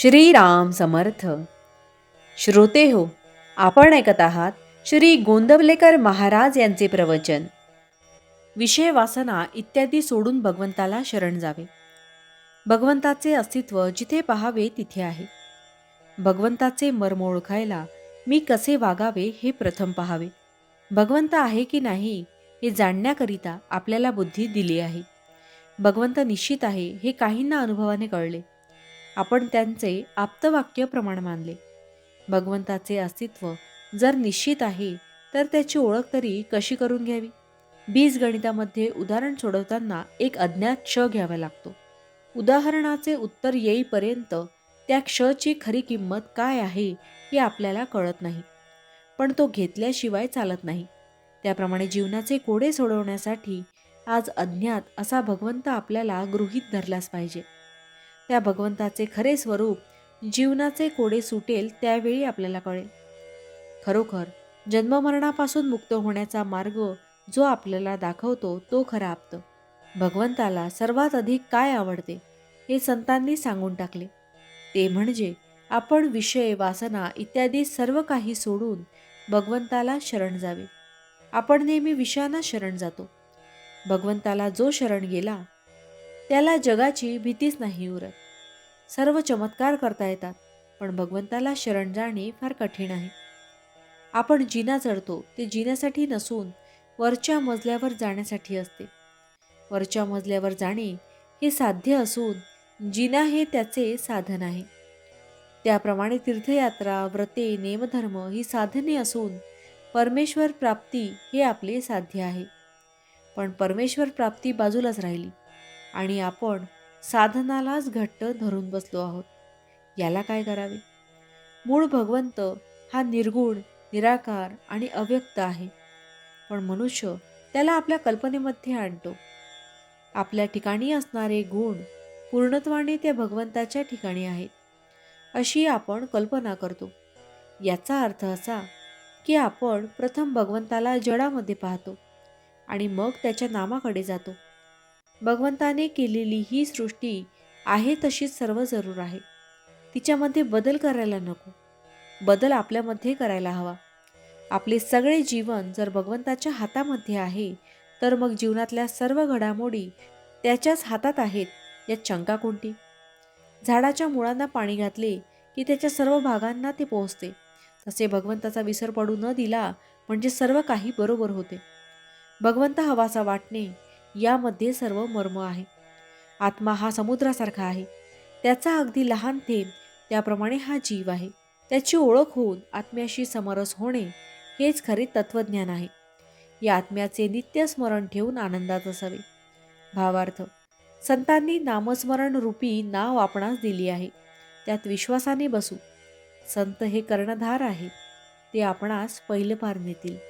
श्रीराम समर्थ. श्रोते हो आपण ऐकत आहात श्री गोंदवलेकर महाराज यांचे प्रवचन. विषय वासना इत्यादी सोडून भगवंताला शरण जावे. भगवंताचे अस्तित्व जिथे पहावे तिथे आहे. भगवंताचे मर्म ओळखायला मी कसे वागावे हे प्रथम पहावे. भगवंत आहे की नाही हे जाणण्याकरिता आपल्याला बुद्धी दिली आहे. भगवंत निश्चित आहे हे काहींना अनुभवाने कळले. आपण त्यांचे आप्तवाक्य प्रमाण मानले. भगवंताचे अस्तित्व जर निश्चित आहे तर त्याची ओळख तरी कशी करून घ्यावी? बीजगणितामध्ये उदाहरण सोडवताना एक अज्ञात क्ष घ्यावा लागतो. उदाहरणाचे उत्तर येईपर्यंत त्या क्षची खरी किंमत काय आहे हे आपल्याला कळत नाही. पण तो घेतल्याशिवाय चालत नाही. त्याप्रमाणे जीवनाचे कोडे सोडवण्यासाठी आज अज्ञात असा भगवंत आपल्याला गृहीत धरलाच पाहिजे. त्या भगवंताचे खरे स्वरूप जीवनाचे कोडे सुटेल त्यावेळी आपल्याला कळेल. खरोखर जन्ममरणापासून मुक्त होण्याचा मार्ग जो आपल्याला दाखवतो तो खरा आप्त. भगवंताला सर्वात अधिक काय आवडते हे संतांनी सांगून टाकले. ते म्हणजे आपण विषय वासना इत्यादी सर्व काही सोडून भगवंताला शरण जावे. आपण नेहमी विषयांना शरण जातो. भगवंताला जो शरण गेला त्याला जगाची भीतीच नाही उरत. सर्व चमत्कार करता येतात पण भगवंताला शरण जाणे फार कठीण आहे. आपण जिना चढतो ते जिन्यासाठी नसून वरच्या मजल्यावर जाण्यासाठी असते. वरच्या मजल्यावर जाणे हे साध्य असून जिना हे त्याचे साधन आहे. त्याप्रमाणे तीर्थयात्रा व्रते नेमधर्म ही साधने असून परमेश्वर प्राप्ती हे आपले साध्य आहे. पण परमेश्वर प्राप्ती बाजूलाच राहिली आणि आपण साधनालाच घट्ट धरून बसलो आहोत. याला काय करावे? मूळ भगवंत हा निर्गुण निराकार आणि अव्यक्त आहे. पण मनुष्य त्याला आपल्या कल्पनेमध्ये आणतो. आपल्या ठिकाणी असणारे गुण पूर्णत्वाने त्या भगवंताच्या ठिकाणी आहेत. अशी आपण कल्पना करतो. याचा अर्थ असा की आपण प्रथम भगवंताला जडामध्ये पाहतो आणि मग त्याच्या नामाकडे जातो. भगवंताने केलेली ही सृष्टी आहे तशीच सर्व जरूर आहे. तिच्यामध्ये बदल करायला नको. बदल आपल्यामध्ये करायला हवा. आपले सगळे जीवन जर भगवंताच्या हातामध्ये आहे तर मग जीवनातल्या सर्व घडामोडी त्याच्याच हातात आहेत यात शंका कोणती? झाडाच्या मुळांना पाणी घातले की त्याच्या सर्व भागांना ते पोहोचते. तसे भगवंताचा विसर पडू न दिला म्हणजे सर्व काही बरोबर होते. भगवंत हवासा वाटणे यामध्ये सर्व मर्म आहे. आत्मा हा समुद्रासारखा आहे. त्याचा अगदी लहान थेंब त्याप्रमाणे हा जीव आहे. त्याची ओळख होऊन आत्म्याशी समरस होणे हेच खरे तत्वज्ञान आहे. या आत्म्याचे नित्य स्मरण ठेवून आनंदात असावे. भावार्थ संतांनी नामस्मरण रूपी नाव आपणास दिली आहे. त्यात विश्वासाने बसू. संत हे कर्णधार आहे. ते आपणास पहिलं पार नेतील.